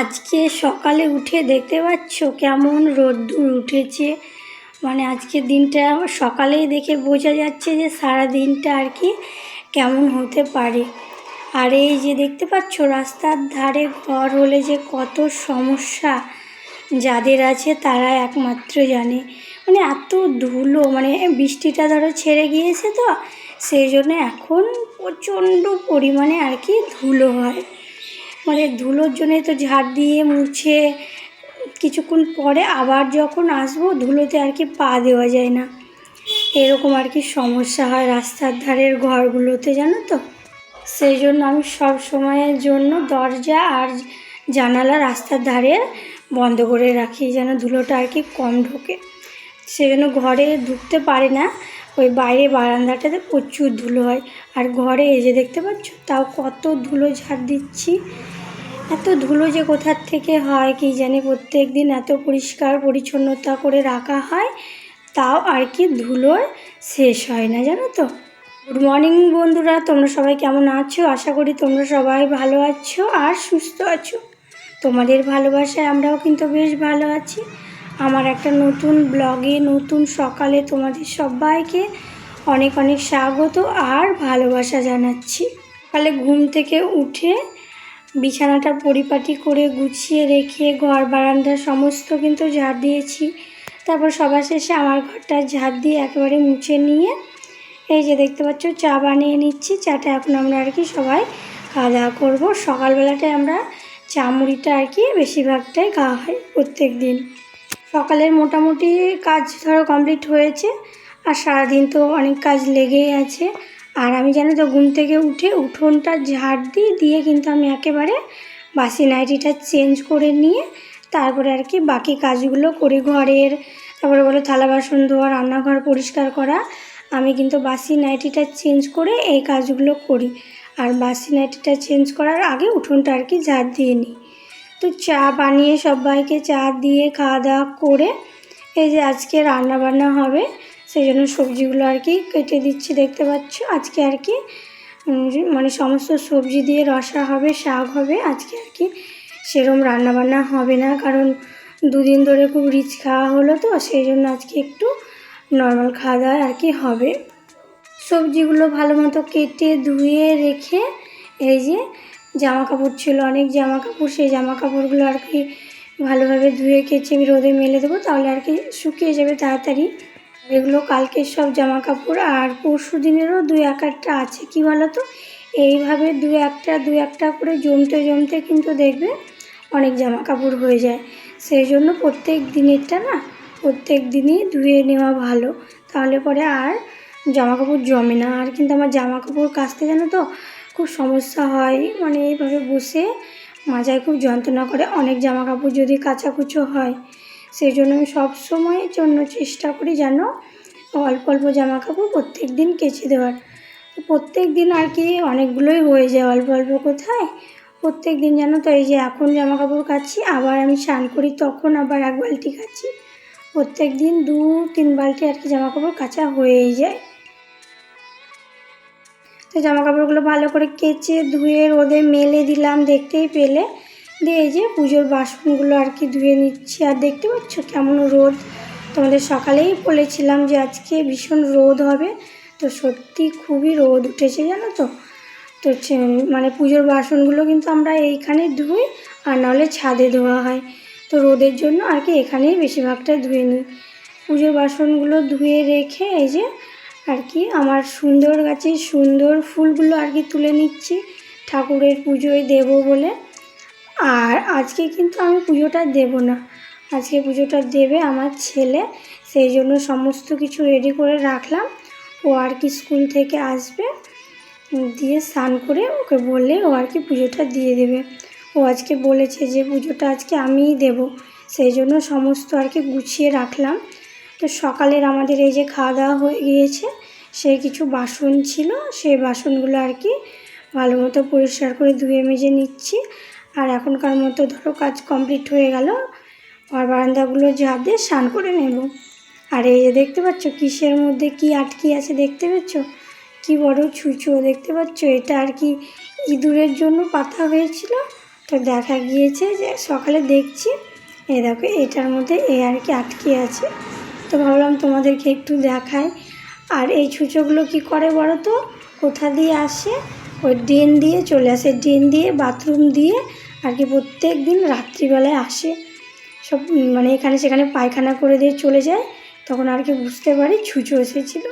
আজকে সকালে উঠে দেখতে পাচ্ছ কেমন রোদ্দুর উঠেছে। মানে আজকে দিনটা সকালেই দেখে বোঝা যাচ্ছে যে সারা দিনটা আর কি কেমন হতে পারে। আর এই যে দেখতে পাচ্ছ রাস্তার ধারে ঘর হলে যে কত সমস্যা যাদের আছে তারা একমাত্র জানে। মানে এত ধুলো মানে বৃষ্টিটা ধরো ছেড়ে গিয়েছে তো, সেই জন্য এখন প্রচণ্ড পরিমাণে আর কি ধুলো হয়। মানে ধুলোর জন্যই তো ঝাড় দিয়ে মুছে কিছুক্ষণ পরে আবার যখন আসব ধুলোতে আর কি পা দেওয়া যায় না। এরকম আর কি সমস্যা হয় রাস্তার ধারের ঘরগুলোতে, জানো তো? সেই জন্য আমি সব সময়ের জন্য দরজা আর জানালা রাস্তার ধারে বন্ধ করে রাখি যেন ধুলোটা আর কি কম ঢোকে। সেই জন্য ঘরে ঢুকতে পারে না। ওই বাইরে বারান্দাটাতে প্রচুর ধুলো হয়। আর ঘরে যে দেখতে পাচ্ছ, তাও কত ধুলো ঝাড় দিচ্ছি। এত ধুলো যে কোথার থেকে হয় কি জানি, প্রত্যেক দিন এত পরিষ্কার পরিচ্ছন্নতা করে রাখা হয়, তাও আর কি ধুলোর শেষ হয় না, জানো তো? গুড মর্নিং বন্ধুরা, তোমরা সবাই কেমন আছো? আশা করি তোমরা সবাই ভালো আছো আর সুস্থ আছো। তোমাদের ভালোবাসায় আমরাও কিন্তু বেশ ভালো আছি। আমার একটা নতুন ব্লগে, নতুন সকালে তোমাদের সবাইকে অনেক অনেক স্বাগত আর ভালোবাসা জানাচ্ছি। সকালে ঘুম থেকে উঠে বিছানাটা পরিপাটি করে গুছিয়ে রেখে ঘর, বারান্দা সমস্ত কিন্তু ঝাড় দিয়েছি। তারপর সবার শেষে আমার ঘরটা ঝাড় দিয়ে একেবারে মুছে নিয়ে এই যে দেখতে পাচ্ছ, চা বানিয়ে নিচ্ছি। চাটা এখন আমরা আর কি সবাই খাওয়া দাওয়া করব। সকালবেলাটায় আমরা চা মুড়িটা আর কি বেশিরভাগটাই খাওয়া হয় প্রত্যেক দিন। সকালের মোটামুটি কাজ ধরো কমপ্লিট হয়েছে আর সারাদিন তো অনেক কাজ লেগেই আছে। আর আমি জানো তো ঘুম থেকে উঠে উঠোনটা ঝাড় দিই দিয়ে কিন্তু আমি একেবারে বাসি নাইটিটা চেঞ্জ করে নিয়ে তারপরে আর কি বাকি কাজগুলো করি ঘরের। তারপরে বলো থালা বাসন ধোয়া, রান্নাঘর পরিষ্কার করা, আমি কিন্তু বাসি নাইটিটা চেঞ্জ করে এই কাজগুলো করি। আর বাসি নাইটিটা চেঞ্জ করার আগে উঠোনটা আর কি ঝাড় দিয়ে নিই। তো চা বানিয়ে সবাইকে চা দিয়ে খাওয়া দাওয়া করে এই যে আজকে রান্না বান্না হবে সেই জন্য সবজিগুলো আর কি কেটে দিচ্ছি, দেখতে পাচ্ছ? আজকে আর কি মানে সমস্ত সবজি দিয়ে রসা হবে, শাক হবে, আজকে আর কি সেরম রান্নাবান্না হবে না, কারণ দুদিন ধরে খুব রিচ খাওয়া হলো তো সেই জন্য আজকে একটু নর্মাল খাওয়া দাওয়া আর কি হবে। সবজিগুলো ভালো মতো কেটে ধুয়ে রেখে এই যে জামা কাপড় ছিল, অনেক জামা কাপড় সেই জামা কাপড়গুলো আর কি ভালোভাবে ধুয়ে কেচে আমি রোদে মেলে দেবো, তাহলে আর কি শুকিয়ে যাবে তাড়াতাড়ি। এগুলো কালকের সব জামা কাপড় আর পরশু দিনেরও দু এক একটা আছে, কি বলো তো এইভাবে দু একটা দু একটা করে জমতে জমতে কিন্তু দেখবে অনেক জামা কাপড় হয়ে যায়। সেই জন্য প্রত্যেক দিনেরটা না, প্রত্যেক দিনই ধুয়ে নেওয়া ভালো, তাহলে পরে আর জামা কাপড় জমে না। আর কিন্তু আমার জামা কাপড় কাচতে জানো তো খুব সমস্যা হয় মানে এইভাবে বসে মাজায় খুব যন্ত্রণা করে। অনেক জামা কাপড় যদি কাচাকুচো হয় সেই জন্য আমি সব সময়ের জন্য চেষ্টা করি যেন অল্প অল্প জামা কাপড় প্রত্যেক দিন কেচে দেওয়ার। প্রত্যেক দিন আর কি অনেকগুলোই হয়ে যায় অল্প অল্প কোথায়। প্রত্যেক দিন যেন তো, এই যে এখন জামা কাপড় কাচ্ছি, আবার আমি স্নান করি, তখন আবার এক বালতি কাচ্ছি। প্রত্যেক দিন দু তিন বালতি আর কি জামা কাপড় কাচা হয়েই যায়। তো জামা কাপড়গুলো ভালো করে কেচে ধুয়ে রোদে মেলে দিলাম দেখতেই পেলে। দিয়ে এই যে পুজোর বাসনগুলো আর কি ধুয়ে নিচ্ছি। আর দেখতে পাচ্ছ কেমন রোদ। তোমাদের সকালেই বলেছিলাম যে আজকে ভীষণ রোদ হবে। তো সত্যি খুবই রোদ উঠেছে, জানো তো? তো মানে পুজোর বাসনগুলো কিন্তু আমরা এইখানে ধুই আর নাহলে ছাদে ধোয়া হয়। তো রোদের জন্য আর কি এখানেই বেশিরভাগটা ধুয়ে নিই। পুজোর বাসনগুলো ধুয়ে রেখে এই যে আর কি, আমার সুন্দর গাছের সুন্দর ফুলগুলো আর কি তুলে নিচ্ছি, ঠাকুরের পুজোয় দেব বলে। আর আজকে কিন্তু আমি পুজোটা দেব না। আজকে পুজোটা দেবে আমার ছেলে, সেই জন্য সমস্ত কিছু রেডি করে রাখলাম। ও আর কি স্কুল থেকে আসবে, দিয়ে স্নান করে ওকে বললে ও আর কি পুজোটা দিয়ে দেবে। ও আজকে বলেছে যে পুজোটা আজকে আমিই দেব, সেই জন্য সমস্ত আর কি গুছিয়ে রাখলাম। তো সকালের আমাদের এই যে খাওয়া দাওয়া হয়ে গিয়েছে, সে কিছু বাসন ছিল, সেই বাসনগুলো আর কি ভালো মতো পরিষ্কার করে ধুয়ে মেজে নিচ্ছি। আর এখনকার মতো ধরো কাজ কমপ্লিট হয়ে গেল, আর বারান্দাগুলো ঝাঁপ দিয়ে স্নান করে নেব। আর এই যে দেখতে পাচ্ছ, কিসের মধ্যে কি আটকি আছে দেখতে পাচ্ছ? কি বড় ছুঁচো দেখতে পাচ্ছ? এটা আর কি ইঁদুরের জন্য পাতা হয়েছিল, তো দেখা গিয়েছে যে সকালে দেখছি এ দেখো এটার মধ্যে এ আর কি আটকে আছে। তো ভাবলাম তোমাদেরকে একটু দেখাই। আর এই ছুঁচোগুলো কি করে বলো তো? কোথা দিয়ে আসে? ওই ড্রেন দিয়ে চলে আসে। ড্রেন দিয়ে, বাথরুম দিয়ে আর কি প্রত্যেক দিন রাত্রিবেলায় আসে। সব মানে এখানে সেখানে পায়খানা করে দিয়ে চলে যায়। তখন আর কি বুঝতে পারি ছুঁচো এসেছিল।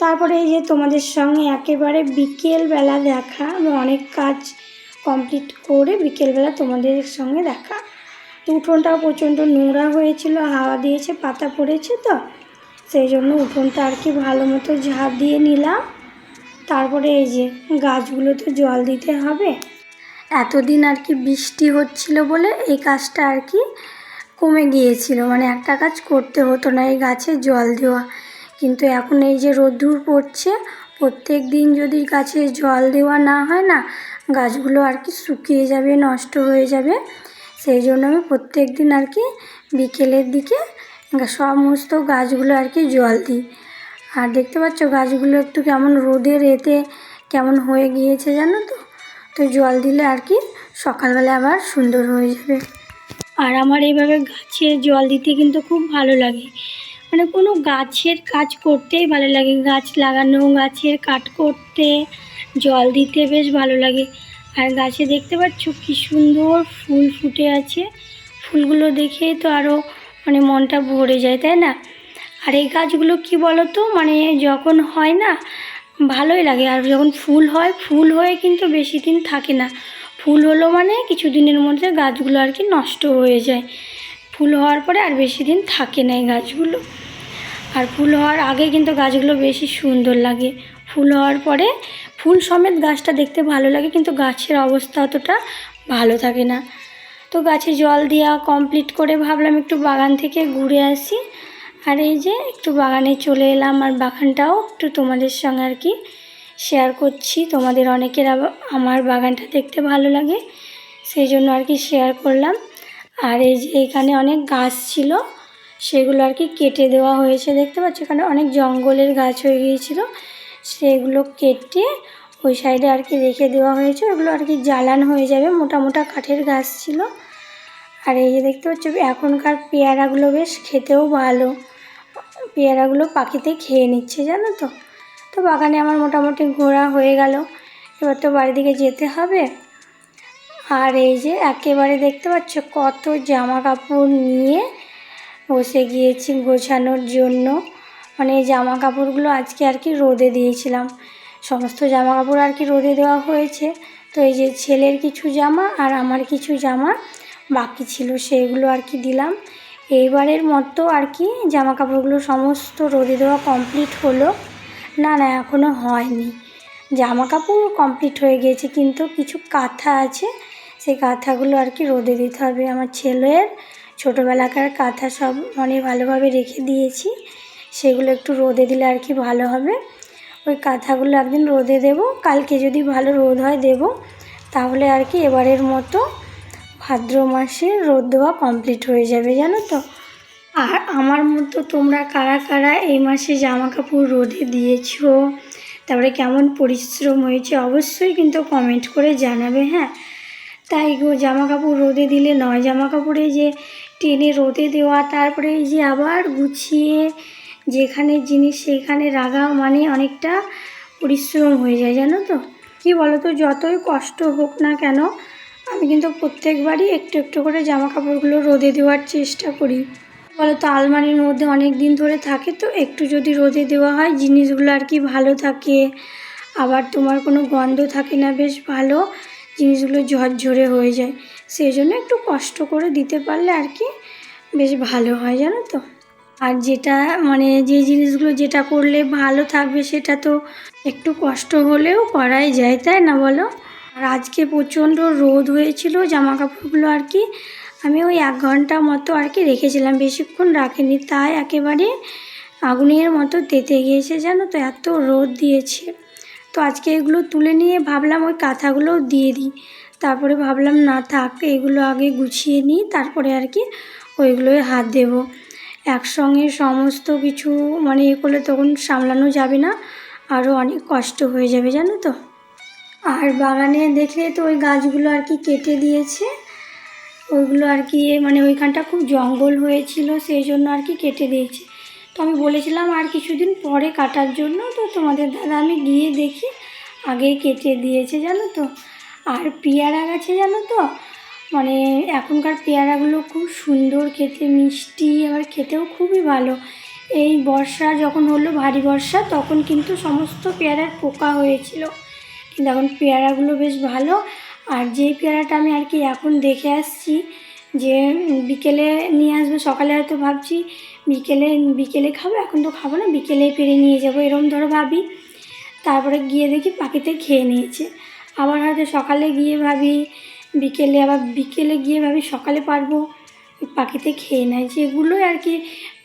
তারপরে এই যে তোমাদের সঙ্গে একেবারে বিকেলবেলা দেখা, আমি অনেক কাজ কমপ্লিট করে বিকেলবেলা তোমাদের সঙ্গে দেখা। উঠোনটাও প্রচণ্ড নোংরা হয়েছিল, হাওয়া দিয়েছে, পাতা পড়েছে তো। সেই জন্য উঠোনটা আর কি ভালো মতো ঝাঁপ দিয়ে নিলাম। তারপরে এই যে গাছগুলো তো জল দিতে হবে। এতদিন আর কি বৃষ্টি হচ্ছিল বলে এই কাজটা আর কি কমে গিয়েছিল। মানে একটা কাজ করতে হতো না এই গাছে জল দেওয়া। কিন্তু এখন এই যে রোদ্দুর পড়ছে, প্রত্যেক দিন যদি গাছে জল দেওয়া না হয় না, গাছগুলো আর কি শুকিয়ে যাবে, নষ্ট হয়ে যাবে। সেই জন্য আমি প্রত্যেক দিন আর কি বিকেলের দিকে সমস্ত গাছগুলো আর কি জল দিই। আর দেখতে পাচ্ছ গাছগুলো একটু কেমন রোদের এতে কেমন হয়ে গিয়েছে জানো তো? তো জল দিলে আর কি সকালবেলা আবার সুন্দর হয়ে যাবে। আর আমার এইভাবে গাছে জল দিতে কিন্তু খুব ভালো লাগে। মানে কোনো গাছের কাজ করতেই ভালো লাগে। গাছ লাগানো, গাছের কাট করতে, জল দিতে বেশ ভালো লাগে। আর গাছে দেখতে পাচ্ছ কি সুন্দর ফুল ফুটে আছে। ফুলগুলো দেখেই তো আরও মানে মনটা ভরে যায়, তাই না? আর এই গাছগুলো কি বলো তো মানে যখন হয় না, ভালোই লাগে। আর যখন ফুল হয়, ফুল হয়ে কিন্তু বেশি দিন থাকে না। ফুল হলো মানে কিছু দিনের মধ্যে গাছগুলো আর কি নষ্ট হয়ে যায়। ফুল হওয়ার পরে আর বেশি দিন থাকে না এই গাছগুলো। আর ফুল হওয়ার আগে কিন্তু গাছগুলো বেশি সুন্দর লাগে। ফুল হওয়ার পরে ফুল সমেত গাছটা দেখতে ভালো লাগে, কিন্তু গাছের অবস্থা অতটা ভালো থাকে না। তো গাছে জল দেওয়া কমপ্লিট করে ভাবলাম একটু বাগান থেকে ঘুরে আসি। আর এই যে একটু বাগানে চলে এলাম, আর বাগানটাও একটু তোমাদের সঙ্গে আর কি শেয়ার করছি। তোমাদের অনেকের আমার বাগানটা দেখতে ভালো লাগে, সেই জন্য আর কি শেয়ার করলাম। আর এই যে এখানে অনেক গাছ ছিল সেগুলো আর কি কেটে দেওয়া হয়েছে। দেখতে পাচ্ছ এখানে অনেক জঙ্গলের গাছ হয়ে গিয়েছিল। সেগুলো কেটে ওই সাইডে আর কি রেখে দেওয়া হয়েছে। ওগুলো আর কি জ্বালান হয়ে যাবে। মোটা মোটা কাঠের গাছ ছিল। আর এই যে দেখতে পাচ্ছ, এখনকার পেয়ারাগুলো বেশ খেতেও ভালো। পেয়ারাগুলো পাখিতে খেয়ে নিচ্ছে, জানো তো? তো বাগানে আমার মোটামুটি ঘোরা হয়ে গেল। এবার তো বাড়ি দিকে যেতে হবে। আর এই যে একেবারে দেখতে পাচ্ছ, কত জামা কাপড় নিয়ে বসে গিয়েছি গোছানোর জন্য। মানে জামা কাপড়গুলো আজকে আর কি রোদে দিয়েছিলাম। সমস্ত জামা কাপড় আর কি রোদে দেওয়া হয়েছে। তো এই যে ছেলের কিছু জামা আর আমার কিছু জামা বাকি ছিল, সেগুলো আর কি দিলাম। এইবারের মতো আর কি জামা কাপড়গুলো সমস্ত রোদে দেওয়া কমপ্লিট হলো। না না এখনও হয়নি। জামা কাপড় কমপ্লিট হয়ে গিয়েছে কিন্তু কিছু কাঁথা আছে। সেই কাঁথাগুলো আর কি রোদে দিতে হবে। আমার ছেলের ছোটোবেলাকার কাঁথা সব মানে ভালোভাবে রেখে দিয়েছি। সেগুলো একটু রোদে দিলে আর কি ভালো হবে। ওই কাঁথাগুলো একদিন রোদে দেব, কালকে যদি ভালো রোদ হয় দেব। তাহলে আর কি এবারের মতো ভাদ্র মাসে রোদ দেওয়া কমপ্লিট হয়ে যাবে, জানো তো? আর আমার মতো তোমরা কারা কারা এই মাসে জামা কাপড় রোদে দিয়েছ? তারপরে কেমন পরিশ্রম হয়েছে অবশ্যই কিন্তু কমেন্ট করে জানাবে হ্যাঁ? তাই গো জামা কাপড় রোদে দিলে নয়। জামা কাপড়ে যে টেনে রোদে দেওয়া, তারপরে এই যে আবার গুছিয়ে যেখানে জিনিস সেখানে রাখা মানে অনেকটা পরিশ্রম হয়ে যায়, জানো তো? কি বলো তো যতই কষ্ট হোক না কেন, আমি কিন্তু প্রত্যেকবারই একটু একটু করে জামা কাপড়গুলো রোদে দেওয়ার চেষ্টা করি। বলো তো আলমারির মধ্যে অনেক দিন ধরে থাকে তো, একটু যদি রোদে দেওয়া হয়, জিনিসগুলো আর কি ভালো থাকে। আবার তোমার কোনো গন্ধ থাকে না, বেশ ভালো, জিনিসগুলো ঝরঝরে হয়ে যায়। সেই জন্য একটু কষ্ট করে দিতে পারলে আর কি বেশ ভালো হয়, জানো তো? আর যেটা মানে যে জিনিসগুলো যেটা করলে ভালো থাকবে সেটা তো একটু কষ্ট হলেও করাই যায়, তাই না বলো? আর আজকে প্রচণ্ড রোদ হয়েছিল জামা কাপড়গুলো আর কি আমি ওই এক ঘণ্টা মতো আর কি রেখেছিলাম, বেশিক্ষণ রাখিনি, তাই একেবারে আগুনের মতো তেতে গিয়েছে, জানো তো? এত রোদ দিয়েছে। তো আজকে এগুলো তুলে নিয়ে ভাবলাম ওই কাঁথাগুলোও দিয়ে দিই। তারপরে ভাবলাম, না থাক, এগুলো আগে গুছিয়ে নিই, তারপরে আর কি ওইগুলোয় হাত দেব। একসঙ্গে সমস্ত কিছু মানে এ করলে তখন সামলানো যাবে না আরও অনেক কষ্ট হয়ে যাবে, জানো তো। আর বাগানে দেখলে তো ওই গাছগুলো আর কি কেটে দিয়েছে। ওইগুলো আর কি মানে ওইখানটা খুব জঙ্গল হয়েছিল, সেই জন্য আর কি কেটে দিয়েছে। তো আমি বলেছিলাম, আর কিছুদিন পরে কাটার জন্য তো তোমাদের দাদা আমি গিয়ে দেখি, আগেই কেটে দিয়েছে, জানো তো। আর পেয়ারা গাছে জানো তো? মানে এখনকার পেয়ারাগুলো খুব সুন্দর খেতে, মিষ্টি, আবার খেতেও খুবই ভালো। এই বর্ষা যখন হলো, ভারী বর্ষা, তখন কিন্তু সমস্ত পেয়ারার পোকা হয়েছিল। কিন্তু এখন পেয়ারাগুলো বেশ ভালো। আর যে পেয়ারাটা আমি আর কি এখন দেখে আসছি, যে বিকেলে নিয়ে আসব, সকালে হয়তো ভাবছি, বিকেলে বিকেলে খাব, এখন তো খাব না বিকেলে পেরে নিয়ে যাব, এরম ধরো ভাবি। তারপরে গিয়ে দেখি পাখিতে খেয়ে নিয়েছে। আবার হয়তো সকালে গিয়ে ভাবি, বিকেলে আবার বিকেলে গিয়ে ভাবি সকালে পারব। পাখিতে খেয়ে নেয়। যেগুলোই আর কি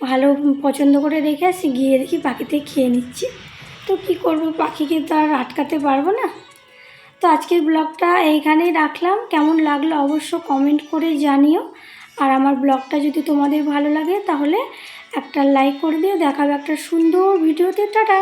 ভালো পছন্দ করে রেখে আসি, গিয়ে দেখি পাখিতে খেয়ে নিচ্ছি। তো কী করব? পাখিকে তো আর আটকাতে পারব না। তো আজকের ব্লগটা এইখানেই রাখলাম। কেমন লাগল অবশ্য কমেন্ট করে জানিও। আর আমার ব্লগটা যদি তোমাদের ভালো লাগে, তাহলে একটা লাইক করে দিও। দেখাবে একটা সুন্দর ভিডিওতে। টাটা!